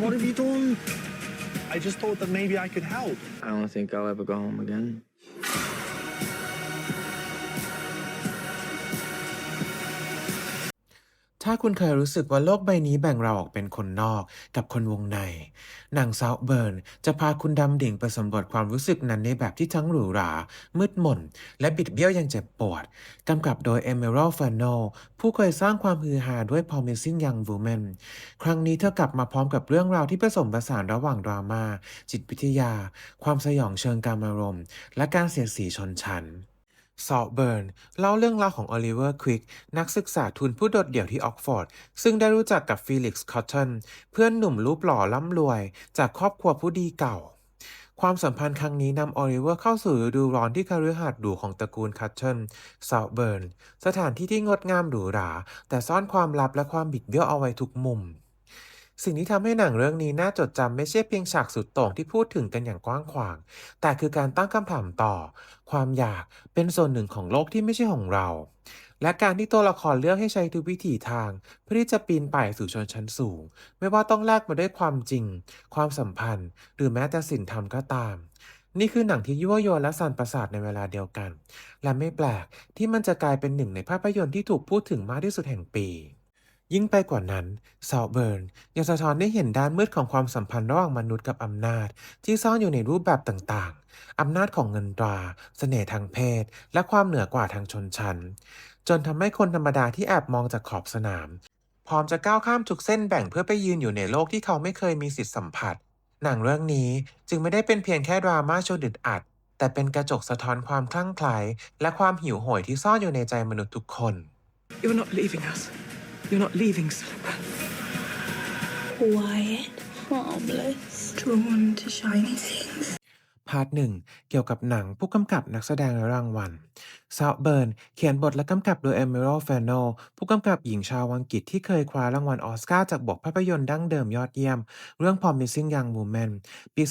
what have you done? I just thought that maybe I could help. I don't think I'll ever go home again. ถ้าคุณเคยรู้สึกว่าโลกใบนี้แบ่งเราออกเป็นคนนอกกับคนวงใน หนังเซาเบิร์นจะพาคุณดำดิ่งไปสำรวจความรู้สึกนั้นในแบบที่ทั้งหรูหรา มืดมน และบิดเบี้ยวย่างเจ็บปวด กำกับโดย Emerald Fennell ผู้เคยสร้างความฮือฮาด้วย Promising Young Woman ครั้งนี้เธอกลับมาพร้อมกับเรื่องราวที่ผสมผสานระหว่างดราม่าจิตวิทยา ความสยองเชิงการอารมณ์ และการเสียดสีชนชั้น ซอลเบิร์นเล่าเรื่องราวของโอลิเวอร์ควิกนักศึกษาทุนผู้โดดเดี่ยวที่ออกฟอร์ด ซึ่งได้รู้จักกับฟีลิกซ์คอตเทนเพื่อนหนุ่มรูปหล่อร่ำรวย จากครอบครัวผู้ดีเก่า ความสัมพันธ์ครั้งนี้นำโอลิเวอร์เข้าสู่ฤดูร้อนที่คฤหาสน์หรูของตระกูลคัตเทนซาเบิร์นสถานที่ที่งดงามหรูหรา แต่ซ่อนความลับและความบิดเบี้ยวเอาไว้ทุกมุม สิ่งที่ทำให้หนังเรื่องนี้น่าจดจำไม่ใช่เพียงฉากสุดโต่งที่พูดถึงกันอย่างกว้างขวาง แต่คือการตั้งคำถามต่อ ความอยากเป็นส่วนหนึ่งของโลกที่ไม่ใช่ของเรา และการที่ตัวละครเลือกให้ใช้ทุกวิถีทาง เพื่อที่จะปีนป่ายสู่ชนชั้นสูง ไม่ว่าต้องแลกมาด้วยความจริง ความสัมพันธ์ หรือแม้แต่ศีลธรรมก็ตามนี่คือหนังที่ยั่วยวนและสั่นประสาทในเวลาเดียวกัน และไม่แปลกที่มันจะกลายเป็นหนึ่งในภาพยนตร์ที่ถูกพูดถึงมากที่สุดแห่งปี ยิ่งไปกว่านั้นซาวเบิร์นยังสะท้อนให้เห็นด้านมืดของความสัมพันธ์ระหว่างมนุษย์กับอำนาจ ที่ซ่อนอยู่ในรูปแบบต่างๆ อำนาจของเงินตราเสน่ห์ทางเพศ และความเหนือกว่าทางชนชั้น จนทำให้คนธรรมดาที่แอบมองจากขอบสนาม พร้อมจะก้าวข้ามทุกเส้นแบ่งเพื่อไปยืนอยู่ในโลกที่เขาไม่เคยมีสิทธิสัมผัส หนังเรื่องนี้จึงไม่ได้เป็นเพียงแค่ดราม่าชวนอึดอัด แต่เป็นกระจกสะท้อนความคลั่งไคล้และความหิวโหยที่ซ่อนอยู่ในใจมนุษย์ทุกคน You're not leaving us. You're not leaving Silver. Quiet, harmless, drawn to shiny things. พาร์ทหนึ่งเกี่ยวกับหนังผู้กำกับนักแสดงและรางวัลซาวเบิร์นเขียนบทและกำกับโดย Emerald Fennell ผู้กำกับหญิงชาวอังกฤษที่เคยคว้ารางวัลออสการ์จากบทภาพยนตร์ดั้งเดิมยอดเยี่ยม เรื่อง Promising Young Woman ปี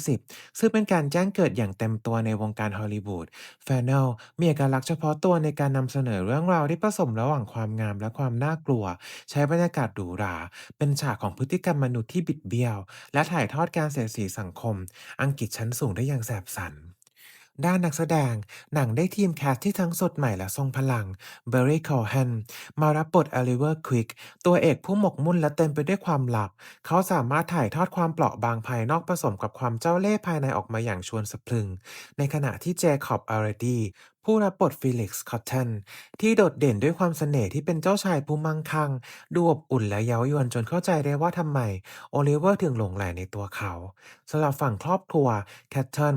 2020 ซึ่งเป็นการแจ้งเกิดอย่างเต็มตัวในวงการฮอลลีวูด Fennell มีเอกลักษณ์เฉพาะตัวในการนำเสนอเรื่องราวที่ผสมระหว่างความงามและความน่ากลัว ใช้บรรยากาศหรูหรา เป็นฉากของพฤติกรรมมนุษย์ที่บิดเบี้ยว และถ่ายทอดการเสียสีสังคม อังกฤษชั้นสูงได้อย่างแสบสัน ด้านนักแสดง หนังได้ทีมแคสที่ทั้งสดใหม่และทรงพลัง เบอร์รี่คอ h แฮนมารับบทอลิเวอร์ควิก ตัวเอกผู้หมกมุ่นและเต็มไปด้วยความลับ เขาสามารถถ่ายทอดความเปราะบางภายนอกผสมกับความเจ้าเล่ห์ภายในออกมาอย่างชวนสะพรึง ในขณะที่เจคอบอาร์ดีผู้รับบทฟิลิกซ์คอตเทนที่โดดเด่นด้วยความเสน่ห์ที่เป็นเจ้าชายผู้มั่งคั่ง ดูอบอุ่นและเย้ายวนจนเข้าใจได้ว่าทำไม โอลิเวอร์ถึงหลงใหลในตัวเขาสำหรับฝั่งครอบครัวแคทเทน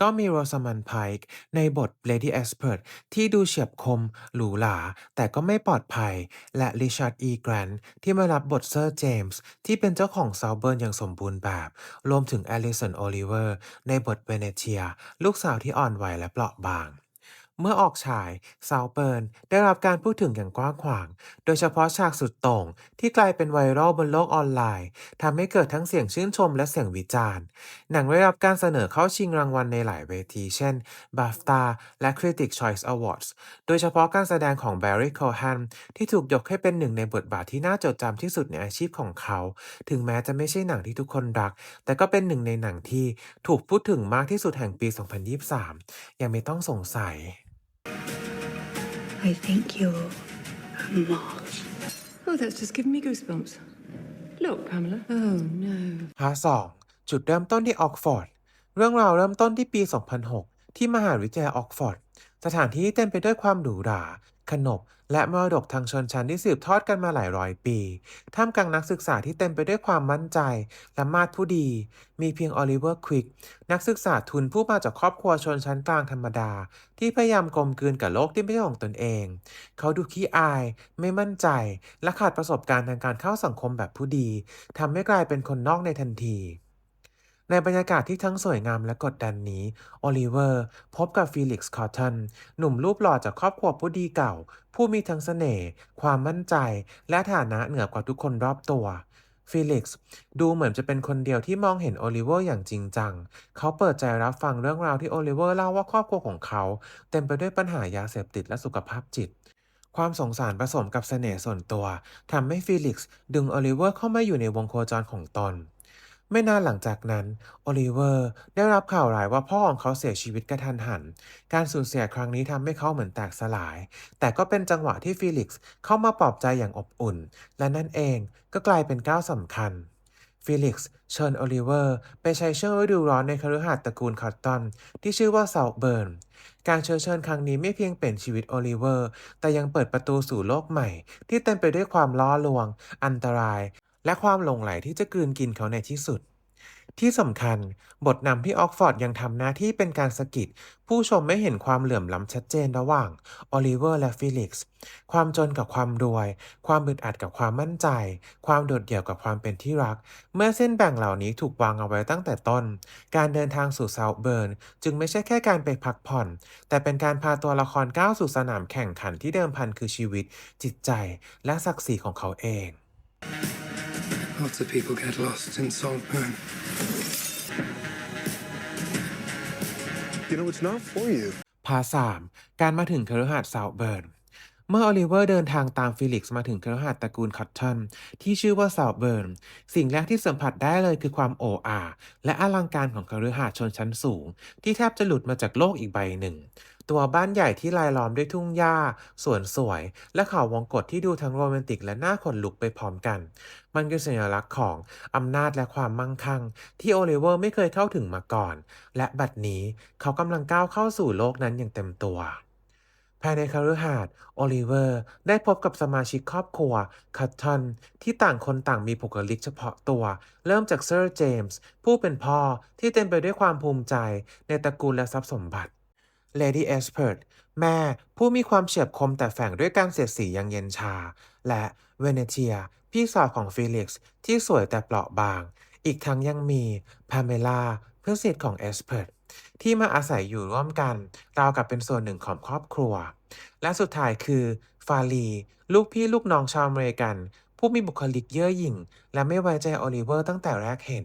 ก็มีโรสมันไพค์ในบท Lady e s p e r t ที่ดูเฉียบคม หรูหราแต่ก็ไม่ปลอดภัย และริชาร์ดอีแกรนที่มารับบทเซอร์เจมส์ที่เป็นเจ้าของซาวเบิร์นอย่างสมบูรณ์แบบ รวมถึงแอลิสันโอลิเวอร์ในบทเวเนเชีย ลูกสาวที่อ่อนไหวและเปราะบาง เมื่อออกฉายซาวเบิร์นได้รับการพูดถึงอย่างกว้างขวาง โดยเฉพาะฉากสุดโต่งที่กลายเป็นไวรัลบนโลกออนไลน์ทำให้เกิดทั้งเสียงชื่นชมและเสียงวิจารณ์ หนังได้รับการเสนอเข้าชิงรางวัลในหลายเวที เช่น BAFTA และ Critics' Choice Awards โดยเฉพาะการแสดงของ Barry Cohen ที่ถูกยกให้เป็นหนึ่งในบทบาทที่น่าจดจำที่สุดในอาชีพของเขา ถึงแม้จะไม่ใช่หนังที่ทุกคนรัก แต่ก็เป็นหนึ่งในหนังที่ถูกพูดถึงมากที่สุดแห่งปี 2023 ยังไม่ต้องสงสัย I think you're a moth. Oh, that's just giving me goosebumps. Look, Pamela. Oh, no. พาร์ทสองจุดเริ่มต้นที่ออกฟอร์ด เรื่องราวเริ่มต้นที่ปี 2006 ที่มหาวิทยาลัยออกฟอร์ด สถานที่เต็มไปด้วยความหรูหรา ขนบ และมรดกทางชนชั้นที่สืบทอดกันมาหลายร้อยปี ท่ามกลางนักศึกษาที่เต็มไปด้วยความมั่นใจ และมาดผู้ดี มีเพียงออลิเวอร์ควิก นักศึกษาทุนผู้มาจากครอบครัวชนชั้นกลางธรรมดา ที่พยายามกลมกลืนกับโลกที่ไม่ใช่ของตนเอง เขาดูขี้อาย ไม่มั่นใจ และขาดประสบการณ์ทางการเข้าสังคมแบบผู้ดีทำให้กลายเป็นคนนอกในทันที ในบรรยากาศที่ทั้งสวยงามและกดดันนี้ โอลิเวอร์ พบกับฟีลิกซ์คอร์ตัน หนุ่มรูปหล่อจากครอบครัวผู้ดีเก่า ผู้มีทั้งเสน่ห์ ความมั่นใจ และฐานะเหนือกว่าทุกคนรอบตัวฟีลิกซ์ดูเหมือนจะเป็นคนเดียวที่มองเห็นโอลิเวอร์อย่างจริงจัง เขาเปิดใจรับฟังเรื่องราวที่โอลิเวอร์เล่าว่าครอบครัวของเขา เต็มไปด้วยปัญหายาเสพติดและสุขภาพจิต ความสงสารผสมกับเสน่ห์ส่วนตัวทำให้ฟีลิกซ์ดึงโอลิเวอร์เข้ามาอยู่ในวงโคจรของตน ไม่นานหลังจากนั้น โอลิเวอร์ได้รับข่าวร้ายว่าพ่อของเขาเสียชีวิตกระทันหัน การสูญเสียครั้งนี้ทำให้เขาเหมือนแตกสลาย แต่ก็เป็นจังหวะที่ฟีลิกซ์เข้ามาปลอบใจอย่างอบอุ่น และนั่นเองก็กลายเป็นก้าวสำคัญฟีลิกซ์เชิญโอลิเวอร์ ไปใช้ช่วงฤดูร้อนในคฤหาสน์ตระกูลคอตตอน ที่ชื่อว่าเซาเบิร์น การเชิญเชิญครั้งนี้ไม่เพียงเปลี่ยนชีวิตโอลิเวอร์ แต่ยังเปิดประตูสู่โลกใหม่ ที่เต็มไปด้วยความล้อลวง อันตราย และความหลงไหลที่จะกลืนกินเขาในที่สุด ที่สำคัญ บทนำที่ออกฟอร์ดยังทำหน้าที่เป็นการสะกิดผู้ชมไม่เห็นความเหลื่อมล้ำชัดเจนระหว่างโอลิเวอร์และฟิลิกซ์ความจนกับความรวย ความอึดอัดกับความมั่นใจ ความโดดเดี่ยวกับความเป็นที่รัก เมื่อเส้นแบ่งเหล่านี้ถูกวางเอาไว้ตั้งแต่ต้น การเดินทางสู่เซาท์เบิร์นจึงไม่ใช่แค่การไปพักผ่อน แต่เป็นการพาตัวละครก้าวสู่สนามแข่งขันที่เดิมพันคือชีวิต จิตใจ และศักดิ์ศรีของเขาเอง Lots of people get lost in Saltburn. You know, it's not for you. พาร์ทสามการมาถึงคฤหาสน์เซาท์เบิร์น เมื่อโอลิเวอร์เดินทางตามฟิลิกซ์มาถึงคฤหาสน์ตระกูลคอตตันที่ชื่อว่าเซาท์เบิร์น สิ่งแรกที่สัมผัสได้เลยคือความโอ้อาและอลังการของคฤหาสน์ชนชั้นสูง ที่แทบจะหลุดมาจากโลกอีกใบหนึ่ง ตัวบ้านใหญ่ที่รายล้อมด้วยทุ่งหญ้า สวนสวย และเขาวงกฏที่ดูทั้งโรแมนติกและน่าขนลุกไปพร้อมกัน มันคือสัญลักษณ์ของอำนาจและความมั่งคั่ง ที่โอลิเวอร์ไม่เคยเข้าถึงมาก่อน และบัดนี้เขากำลังก้าวเข้าสู่โลกนั้นอย่างเต็มตัวภายในคฤหาสน์โอลิเวอร์ ได้พบกับสมาชิกครอบครัวคัตตันที่ต่างคนต่างมีบุคลิกเฉพาะตัว เริ่มจากเซอร์เจมส์ผู้เป็นพ่อที่เต็มไปด้วยความภูมิใจในตระกูลและทรัพย์สมบัติ เลดี้เอสเพิร์ตแม่ผู้มีความเฉียบคมแต่แฝงด้วยการเสียดสีอย่างเย็นชา และเวเนเทีย พี่สาวของฟิลิกซ์ที่สวยแต่เปราะบาง อีกทั้งยังมีพาเมล่าเพื่อนสนิทของเอสเพิร์ตที่มาอาศัยอยู่ร่วมกันราวกับเป็นส่วนหนึ่งของครอบครัว และสุดท้ายคือฟาลี ลูกพี่ลูกน้องชาวอเมริกัน ผู้มีบุคลิกเย่อหยิ่ง และไม่ไว้ใจโอลิเวอร์ตั้งแต่แรกเห็น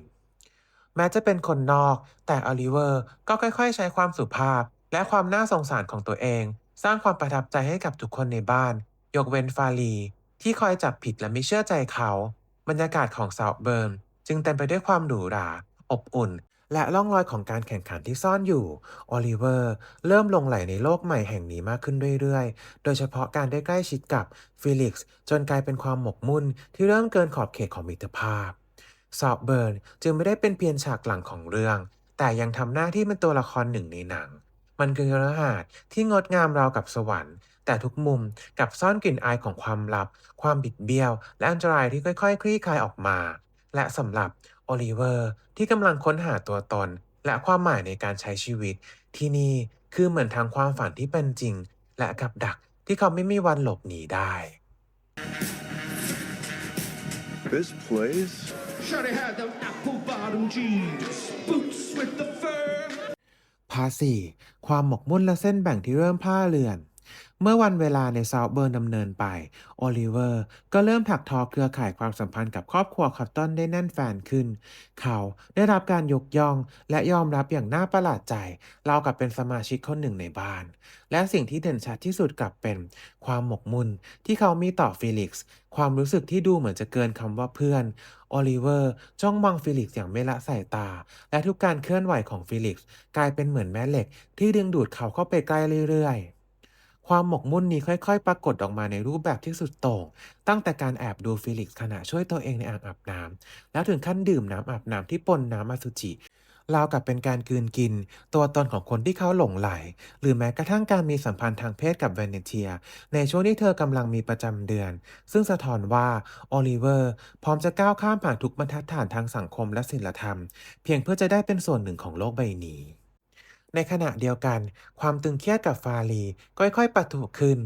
แม้จะเป็นคนนอก แต่อลิเวอร์ก็ค่อยๆ ใช้ความสุภาพ และความน่าสงสารของตัวเอง สร้างความประทับใจให้กับทุกคนในบ้าน ยกเว้นฟาลี ที่คอยจับผิดและไม่เชื่อใจเขา บรรยากาศของเซาเบิร์นจึงเต็มไปด้วยความหรูหรา อบอุ่น และร่องรอยของการแข่งขันที่ซ่อนอยู่โอลิเวอร์เริ่มลงไหลในโลกใหม่แห่งนี้มากขึ้นเรื่อยๆ โดยเฉพาะการได้ใกล้ชิดกับฟิลิกซ์จนกลายเป็นความหมกมุ่นที่เริ่มเกินขอบเขตของมิตรภาพซอฟเบิร์นจึงไม่ได้เป็นเพียงฉากหลังของเรื่อง แต่ยังทำหน้าที่เป็นตัวละครหนึ่งในหนัง มันคือรหัสที่งดงามราวกับสวรรค์ แต่ทุกมุมกลับซ่อนกลิ่นอายของความลับ ความบิดเบี้ยว และอันตรายที่ค่อยๆคลี่คลายออกมา และสำหรับโอลิเวอร์ที่กำลังค้นหาตัวตน และความหมายในการใช้ชีวิต ที่นี่คือเหมือนทางความฝันที่เป็นจริง และกับดักที่เขาไม่มีวันหลบหนีได้ This place? Shorty had them apple bottom jeans, boots with the fur. ภาษี ความหมกมุ่นและเส้นแบ่งที่เริ่มผ้าเลือน เมื่อวันเวลาในเซาท์เบิร์นดำเนินไปโอลิเวอร์ก็เริ่มถักทอเครือข่ายความสัมพันธ์กับครอบครัวคอตตันได้แน่นแฟนขึ้น เขาได้รับการยกย่องและยอมรับอย่างน่าประหลาดใจเรากับเป็นสมาชิกคนหนึ่งในบ้าน และสิ่งที่เด่นชัดที่สุดกลับเป็น ความหมกมุ่นที่เขามีต่อฟิลิกซ์ความรู้สึกที่ดูเหมือนจะเกินคำว่าเพื่อนโอลิเวอร์จ้องมองฟิลิกซ์อย่างไม่ละสายตา และทุกการเคลื่อนไหวของฟิลิกซ์กลายเป็นเหมือนแม่เหล็กที่ดึงดูดเขาเข้าไปใกล้เรื่อยๆ ความหมกมุ่นนี้ค่อย ๆ ปรากฏออกมาในรูปแบบที่สุดโต่ง ตั้งแต่การแอบดูฟิลิกซ์ขณะช่วยตัวเองในอ่างอาบน้ำแล้วถึงขั้นดื่มน้ำอาบน้ำที่ปนน้ำอสุจิราวกับเป็นการกืนกิน ตัวตนของคนที่เขาหลงไหล หรือแม้กระทั่งการมีสัมพันธ์ทางเพศกับเวเนเทีย ในช่วงที่เธอกำลังมีประจำเดือน ซึ่งสะท้อนว่าโอลิเวอร์พร้อมจะก้าวข้ามผ่านทุกบรรทัดฐานทางสังคมและศีลธรรม เพียงเพื่อจะได้เป็นส่วนหนึ่งของโลกใบนี้ ในขณะเดียวกัน ความตึงเครียดกับฟาลีก็ค่อยๆปะทุขึ้น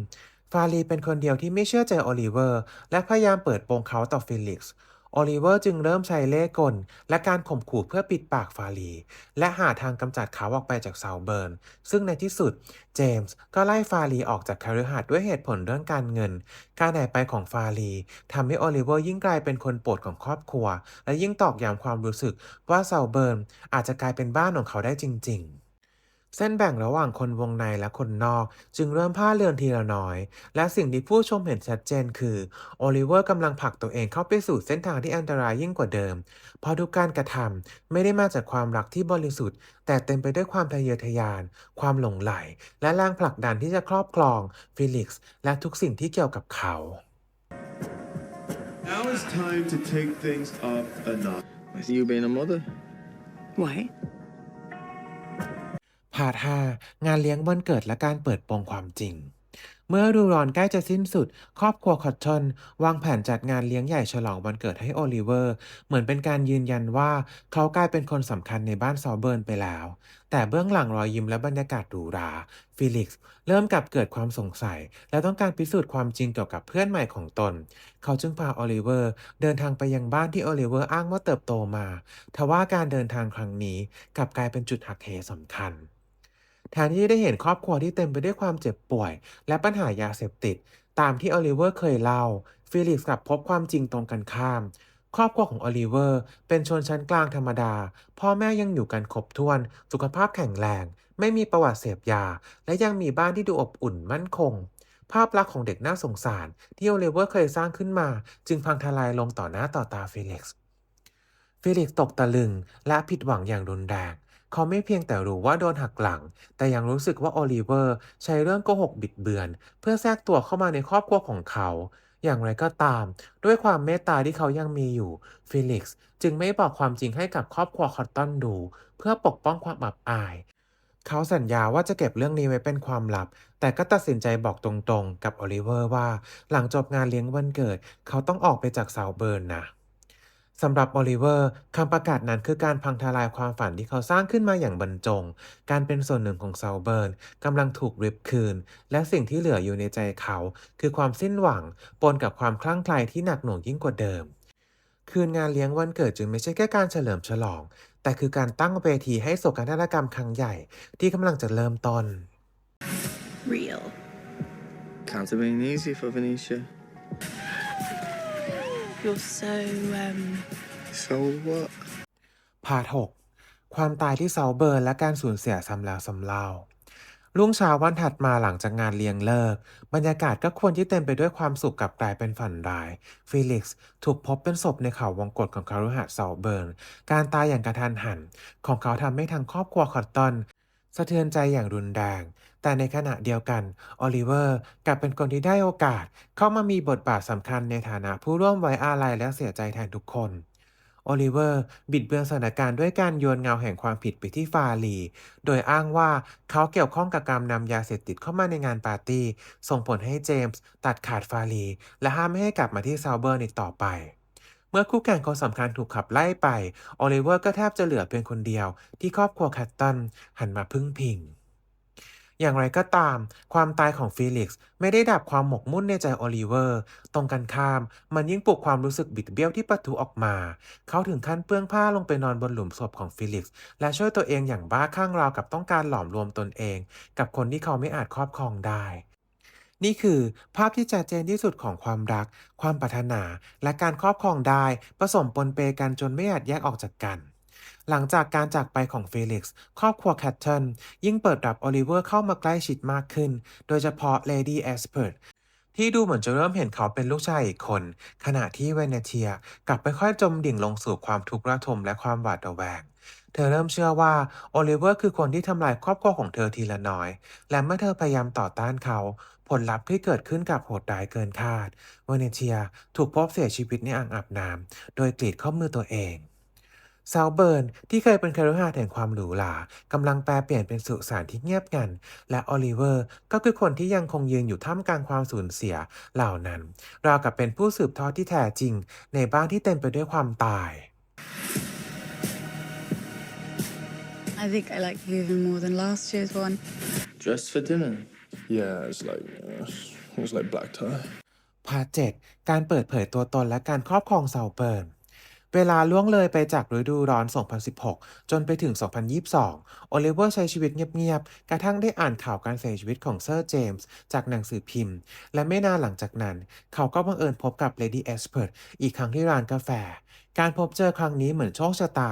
ฟาลีเป็นคนเดียวที่ไม่เชื่อใจโอลิเวอร์ และพยายามเปิดโปงเขาต่อฟิลิกซ์โอลิเวอร์จึงเริ่มใช้เล่กล และการข่มขู่เพื่อปิดปากฟาลีและหาทางกำจัดเขาออกไปจากเซาเบิร์น ซึ่งในที่สุด เจมส์ก็ไล่ฟาลีออกจากคฤหาสน์ด้วยเหตุผลเรื่องการเงิน การหายไปของฟาลีทำให้โอลิเวอร์ยิ่งกลายเป็นคนโปรดของครอบครัว และยิ่งตอกย้ำความรู้สึกว่าเซาเบิร์นอาจจะกลายเป็นบ้านของเขาได้จริง ๆ เส้นแบ่งระหว่างคนวงในและคนนอก จึงเริ่มพลาดเลือนทีละน้อย และสิ่งที่ผู้ชมเห็นชัดเจนคือ โอลิเวอร์กำลังผลักตัวเองเข้าไปสู่เส้นทางที่อันตรายยิ่งกว่าเดิม เพราะทุกการกระทำไม่ได้มาจากความรักที่บริสุทธิ์ แต่เต็มไปด้วยความทะเยอทะยาน ความหลงใหล และแรงผลักดันที่จะครอบครองฟิลิกซ์และทุกสิ่งที่เกี่ยวกับเขา Now it's time to take things up a notch. With you being a mother. Why? พาร์ท5งานเลี้ยงวันเกิดและการเปิดโปงความจริง เมื่อดูร้อนใกล้จะสิ้นสุด ครอบครัวคอตทอนวางแผนจัดงานเลี้ยงใหญ่ฉลองวันเกิดให้โอลิเวอร์ เหมือนเป็นการยืนยันว่าเขากลายเป็นคนสำคัญในบ้านซอเบิร์นไปแล้ว แต่เบื้องหลังรอยยิ้มและบรรยากาศหรูหรา ฟิลิกซ์เริ่มกลับเกิดความสงสัย และต้องการพิสูจน์ความจริงเกี่ยวกับเพื่อนใหม่ของตน เขาจึงพาโอลิเวอร์เดินทางไปยังบ้านที่โอลิเวอร์อ้างว่าเติบโตมา ทว่าการเดินทางครั้งนี้กลับกลายเป็นจุดหักเหสำคัญ แทนที่จะได้เห็นครอบครัวที่เต็มไปด้วยความเจ็บป่วย และปัญหายาเสพติด ตามที่โอลิเวอร์เคยเล่า ฟิลิกซ์กลับพบความจริงตรงกันข้าม ครอบครัวของโอลิเวอร์เป็นชนชั้นกลางธรรมดา พ่อแม่ยังอยู่กันครบถ้วน สุขภาพแข็งแรง ไม่มีประวัติเสพยา และยังมีบ้านที่ดูอบอุ่นมั่นคง ภาพลักษณ์ของเด็กน่าสงสาร ที่โอลิเวอร์เคยสร้างขึ้นมา จึงพังทลายลงต่อหน้าต่อตาฟิลิกซ์ฟิลิกซ์ตกตะลึงและผิดหวังอย่างรุนแรง เขาไม่เพียงแต่รู้ว่าโดนหักหลัง แต่ยังรู้สึกว่าโอลิเวอร์ใช้เรื่องโกหกบิดเบือน เพื่อแทรกตัวเข้ามาในครอบครัวของเขา อย่างไรก็ตาม ด้วยความเมตตาที่เขายังมีอยู่ฟิลิกซ์จึงไม่บอกความจริงให้กับครอบครัวคอตตันดู เพื่อปกป้องความอับอายเขาสัญญาว่าจะเก็บเรื่องนี้ไว้เป็นความลับ แต่ก็ตัดสินใจบอกตรงๆ กับโอลิเวอร์ว่า หลังจบงานเลี้ยงวันเกิด เขาต้องออกไปจากเซาเบิร์นนะ สำหรับโอลิเวอร์คำประกาศนั้นคือการพังทลายความฝันที่เขาสร้างขึ้นมาอย่างบรรจง การเป็นส่วนหนึ่งของเซาเบิร์นกำลังถูกริบคืน และสิ่งที่เหลืออยู่ในใจเขา คือความสิ้นหวัง ปนกับความคลั่งไคล้ที่หนักหน่วงยิ่งกว่าเดิม คืนงานเลี้ยงวันเกิดจึงไม่ใช่แค่การเฉลิมฉลอง แต่คือการตั้งเวทีให้โศกนาฏกรรมครั้งใหญ่ที่กำลังจะเริ่มต้น Real. Can't have been easy for Venetia. You're so, um. So what? พาร์ท6ความตายที่เซาเบิร์นและการสูญเสียซ้ำแล้วซ้ำเล่ารุ่งเช้าวันถัดมาหลังจากงานเลี้ยงเลิก บรรยากาศก็ควรที่เต็มไปด้วยความสุขกลับกลายเป็นฝันร้าย ฟิลิกซ์ถูกพบเป็นศพในเขาวงกฏของคารุหาดเซาเบิร์น การตายอย่างกระทันหัน ของเขาทำให้ทางครอบครัวคอตตัน สะเทือนใจอย่างรุนแรง แต่ในขณะเดียวกันโอลิเวอร์กลับเป็นคนที่ได้โอกาส เข้ามามีบทบาทสำคัญในฐานะผู้ร่วมไว้อาลัยและเสียใจแทนทุกคนโอลิเวอร์บิดเบือนสถานการณ์ด้วยการโยนเงาแห่งความผิดไปที่ฟาลี โดยอ้างว่าเขาเกี่ยวข้องกับการนำยาเสพติดเข้ามาในงานปาร์ตี้ ส่งผลให้เจมส์ตัดขาดฟาลี และห้ามไม่ให้กลับมาที่ซาวเบิร์นอีกต่อไป เมื่อคู่แข่งคนสำคัญถูกขับไล่ไป โอลิเวอร์ก็แทบจะเหลือเพียงคนเดียว ที่ครอบครัวแคตตันหันมาพึ่งพิง อย่างไรก็ตาม ความตายของฟิลิกซ์ไม่ได้ดับความหมกมุ่นในใจโอลิเวอร์ ตรงกันข้าม มันยิ่งปลุกความรู้สึกบิดเบี้ยวที่ประทุออกมา เขาถึงขั้นเปื้องผ้าลงไปนอนบนหลุมศพของฟิลิกซ์และช่วยตัวเองอย่างบ้าคลั่งราวกับต้องการหลอมรวมตนเอง กับคนที่เขาไม่อาจครอบครองได้ นี่คือภาพที่ชัดเจนที่สุดของความรัก ความปรารถนา และการครอบครองได้ผสมปนเปกันจนไม่อาจแยกออกจากกัน หลังจากการจากไปของเฟลิกซ์ครอบครัวแคทเทิลยิ่งเปิดรับโอลิเวอร์เข้ามาใกล้ชิดมากขึ้น โดยเฉพาะเลดี้แอสเพิร์ตที่ดูเหมือนจะเริ่มเห็นเขาเป็นลูกชายอีกคน ขณะที่เวเนเทียกลับไปค่อยจมดิ่งลงสู่ความทุกข์ระทมและความหวาดระแวง เธอเริ่มเชื่อว่าโอลิเวอร์คือคนที่ทำลายครอบครัวของเธอทีละน้อย และเมื่อเธอพยายามต่อต้านเขา ผลลัพธ์ที่เกิดขึ้นกับโหดร้ายเกินคาด เวเนเทียถูกพบเสียชีวิตในอ่างอาบน้ำโดยกรีดข้อมือตัวเองซาวเบิร์นที่เคยเป็นคารุหาสน์แห่งความหรูหรากำลังแปลเปลี่ยนเป็นสุสานที่เงียบงัน และโอลิเวอร์ก็คือคนที่ยังคงยืนอยู่ท่ามกลางความสูญเสียเหล่านั้น ราวกับเป็นผู้สืบทอดที่แท้จริง ในบ้านที่เต็มไปด้วยความตาย I think I like you even more than last year's one. Dressed for dinner. Yeah, it's like uh, it's like black tie. พาร์ท7การเปิดเผยตัวตนและการครอบครองเซาเบิร์น เวลาล่วงเลยไปจากฤดูร้อน 2016 จนไปถึง 2022 โอลิเวอร์ใช้ชีวิตเงียบๆ กระทั่งได้อ่านข่าวการเสียชีวิตของเซอร์เจมส์จากหนังสือพิมพ์ และไม่นานหลังจากนั้น เขาก็บังเอิญพบกับเลดี้เอสเพิร์ตอีกครั้งที่ร้านกาแฟ การพบเจอครั้งนี้เหมือนโชคชะตา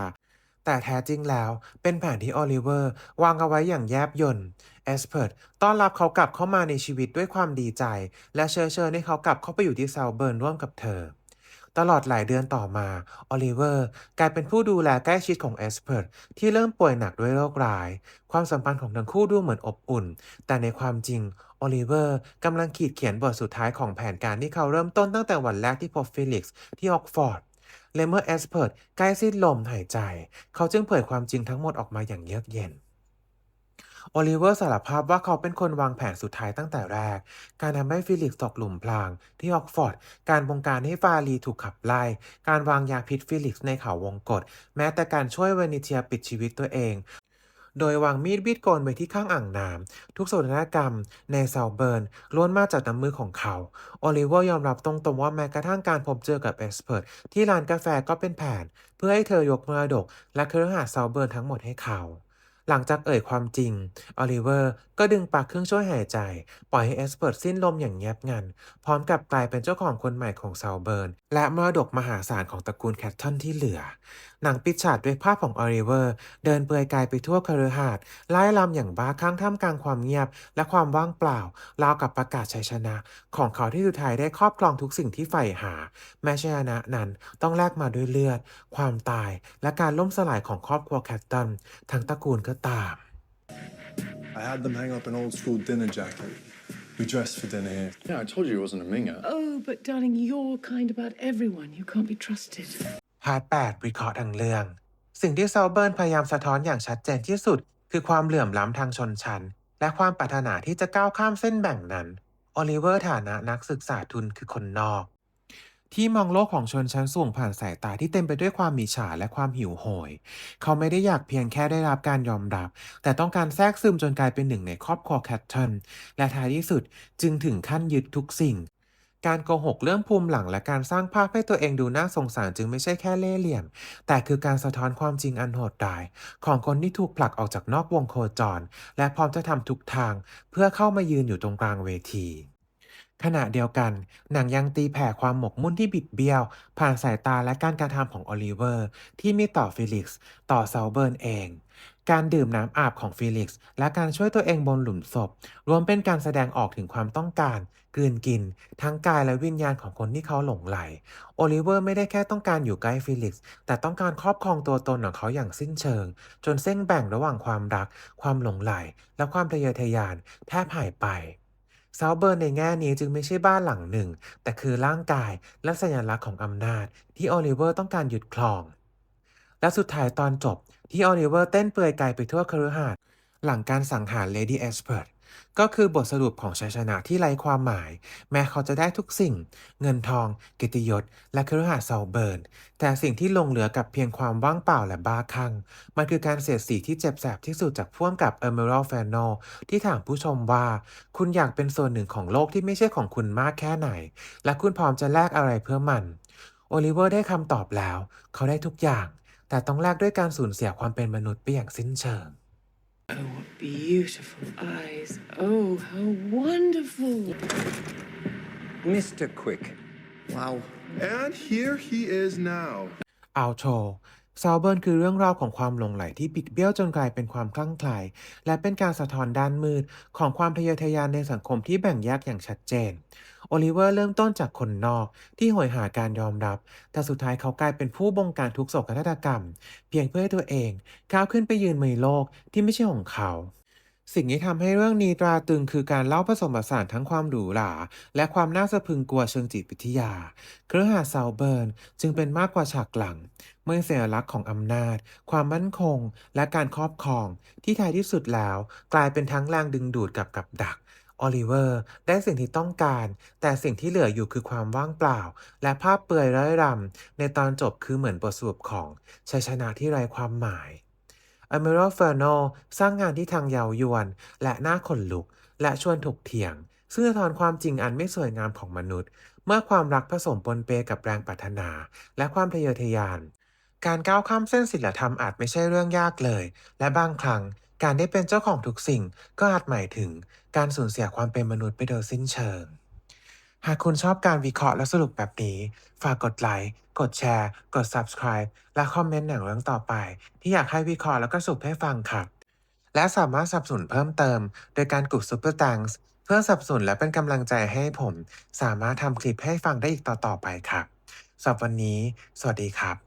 แต่แท้จริงแล้วเป็นแผนที่โอลิเวอร์วางเอาไว้อย่างแยบยล เอสเพิร์ตต้อนรับเขากลับเข้ามาในชีวิตด้วยความดีใจ และเชิญเชิญให้เขากลับเข้าไปอยู่ที่เซาเบิร์นร่วมกับเธอ ตลอดหลายเดือนต่อมาโอลิเวอร์กลายเป็นผู้ดูแลใกล้ชิดของเอสเพิร์ตที่เริ่มป่วยหนักด้วยโรคร้าย ความสัมพันธ์ของทั้งคู่ดูเหมือนอบอุ่น แต่ในความจริงโอลิเวอร์กำลังขีดเขียนบทสุดท้ายของแผนการที่เขาเริ่มต้นตั้งแต่วันแรกที่พบฟิลิกซ์ที่ออกฟอร์ดและเมื่อเอสเพิร์ตใกล้สิ้นลมหายใจ เขาจึงเผยความจริงทั้งหมดออกมาอย่างเยือกเย็น โอลิเวอร์สารภาพว่าเขาเป็นคนวางแผนสุดท้ายตั้งแต่แรก การทำให้ฟิลิกตกหลุมพราง ที่ออกฟอร์ด การบงการให้ฟาลีถูกขับไล่ การวางยาพิษฟิลิกในเขาวงกฏแม้แต่การช่วยเวนิเทียปิดชีวิตตัวเองโดยวางมีดบีดโกนไว้ที่ข้างอ่างน้ำทุกโศนกรรม ในเซาเบิร์นล้วนมาจากน้ำมือของเขาโอลิเวอร์ยอมรับตรงๆว่าแม้กระทั่งการพบเจอกับเอ็กซ์เพิรสที่ร้านกาแฟก็เป็นแผน เพื่อให้เธอยกมรดก และเครือข่ายเซาเบิร์นทั้งหมดให้เขา หลังจากเอ่ยความจริง ออลิเวอร์ก็ดึงปลักเครื่องช่วยหายใจ ปล่อยให้เอสเปิร์ตสิ้นลมอย่างเงียบงัน พร้อมกับกลายเป็นเจ้าของคนใหม่ของเซาเบิร์น และมรดกมหาศาลของตระกูลแคททันที่เหลือหนังปิดฉากด้วยภาพของโอลิเวอร์ เดินเปลือยกายไปทั่วคฤหาสน์ไล่ลำอย่างบ้าคลั่งท่ามกลางความเงียบ และความว่างเปล่าราวกับประกาศชัยชนะ ของเขาที่สุดท้ายได้ครอบครองทุกสิ่งที่ใฝ่หา แม้ชัยชนะนั้นต้องแลกมาด้วยเลือด ความตาย และการล่มสลายของครอบครัวแคทตันทั้งตระกูลก็ตาม I had them hang up an old school dinner jacket. We dressed for dinner here. Yeah, I told you it wasn't a minger. Oh, but darling, you're kind about everyone. You can't be trusted. พาร์ท8วิเคราะห์ทั้งเรื่อง สิ่งที่เซาเบิร์นพยายามสะท้อนอย่างชัดเจนที่สุด คือความเหลื่อมล้ำทางชนชั้น และความปรารถนาที่จะก้าวข้ามเส้นแบ่งนั้น โอลิเวอร์ฐานะนักศึกษาทุนคือคนนอก ที่มองโลกของชนชั้นสูงผ่านสายตาที่เต็มไปด้วยความมิจฉาและความหิวโหย เขาไม่ได้อยากเพียงแค่ได้รับการยอมรับ แต่ต้องการแทรกซึมจนกลายเป็นหนึ่งในครอบครัวแคทเทิลและท้ายที่สุดจึงถึงขั้นยึดทุกสิ่ง การโกหกเรื่องภูมิหลังและการสร้างภาพให้ตัวเองดูน่าสงสารจึงไม่ใช่แค่เล่ห์เหลี่ยม แต่คือการสะท้อนความจริงอันโหดร้าย ของคนที่ถูกผลักออกจากนอกวงโคจร และพร้อมจะทำทุกทาง เพื่อเข้ามายืนอยู่ตรงกลางเวทีขณะเดียวกัน หนังยังตีแผ่ความหมกมุ่นที่บิดเบี้ยว ผ่านสายตาและการกระทำของโอลิเวอร์ ที่มีต่อฟิลิกซ์ ต่อเซาเบิร์นเอง การดื่มน้ำอาบของฟิลิกซ์และการช่วยตัวเองบนหลุมศพ รวมเป็นการแสดงออกถึงความต้องการ กลืนกิน ทั้งกายและวิญญาณของคนที่เขาหลงไหล โอลิเวอร์ไม่ได้แค่ต้องการอยู่ใกล้ฟิลิกซ์แต่ต้องการครอบครองตัวตนของเขาอย่างสิ้นเชิง จนเส้นแบ่งระหว่างความรัก ความหลงไหล และความทะเยอทะยานแทบหายไปซาเบิร์นในแง่นี้จึงไม่ใช่บ้านหลังหนึ่ง แต่คือร่างกายและสัญลักษณ์ของอำนาจ ที่โอลิเวอร์ต้องการหยุดคลอง และสุดท้ายตอนจบที่โอลิเวอร์เต้นเปลือยกายไปทั่วคฤหาสน์หลังการสังหารเลดี้เอสเพิร์ตก็คือบทสรุปของชัยชนะที่ไร้ความหมาย แม้เขาจะได้ทุกสิ่ง เงินทอง กิติยศ และคฤหาสน์เซาเบิร์น แต่สิ่งที่ลงเหลือกับเพียงความว่างเปล่าและบ้าคลั่ง มันคือการเสียดสีที่เจ็บแสบที่สุดจากพ่วงกับเอเมอรัลแฟนโนที่ถามผู้ชมว่า คุณอยากเป็นส่วนหนึ่งของโลกที่ไม่ใช่ของคุณมากแค่ไหน และคุณพร้อมจะแลกอะไรเพื่อมัน โอลิเวอร์ได้คำตอบแล้ว เขาได้ทุกอย่าง แต่ต้องแลกด้วยการสูญเสียความเป็นมนุษย์ไปอย่างสิ้นเชิง Oh, what beautiful eyes. Oh, how wonderful. Mr. Quick. Wow. And here he is now. เอาโช ซาวเบิร์นคือเรื่องราวของความหลงไหลที่บิดเบี้ยวจนกลายเป็นความคลั่งไคล้และเป็นการสะท้อนด้านมืด ของความทะเยอทะยานในสังคมที่แบ่งแยกอย่างชัดเจน โอลิเวอร์เริ่มต้นจากคนนอกที่โหยหาการยอมรับ แต่สุดท้ายเขากลายเป็นผู้บงการทุกโศกนาฏกรรม เพียงเพื่อให้ตัวเองก้าวขึ้นไปยืนในโลกที่ไม่ใช่ของเขาสิ่งที่ทำให้เรื่องนี้ตราตึงคือการเล่าผสมผสานทั้งความหรูหรา และความน่าสะพึงกลัวเชิงจิตวิทยา เครือหาเซาเบิร์นจึงเป็นมากกว่าฉากหลัง เมื่อสัญลักษณ์ของอำนาจ ความมั่นคง และการครอบครอง ที่ท้ายที่สุดแล้ว กลายเป็นทั้งแรงดึงดูดกับกับดักโอลิเวอร์ได้สิ่งที่ต้องการ แต่สิ่งที่เหลืออยู่คือความว่างเปล่า และภาพเปลือยร้อยรำในตอนจบคือเหมือนบทสรุปของชัยชนะที่ไร้ความหมายอเมร l เฟอร์โนสร้างงานที่ทางเยาวยวน และน่าขนลุก และชวนถกเถียง ซึ่งสะท้อนความจริงอันไม่สวยงามของมนุษย์ เมื่อความรักผสมปนเปกับแรงปรารถนา และความทะเยอทะยาน การก้าวข้ามเส้นศีลธรรมอาจไม่ใช่เรื่องยากเลย และบางครั้งการได้เป็นเจ้าของทุกสิ่งก็อาจหมายถึงการสูญเสียความเป็นมนุษย์ไปโดยสิ้นเชิง หากคุณชอบการวิเคราะห์และสรุปแบบนี้ ฝากกดไลค์ กดแชร์ กด Subscribe และคอมเมนต์หนังเรื่องต่อไป ที่อยากให้วิเคราะห์แล้วก็สรุปให้ฟังครับ และสามารถสนับสนุนเพิ่มเติม โดยการกด Super Thanks เพื่อสนับสนุนและเป็นกำลังใจให้ผม สามารถทำคลิปให้ฟังได้อีกต่อๆไปครับสำหรับวันนี้ สวัสดีครับ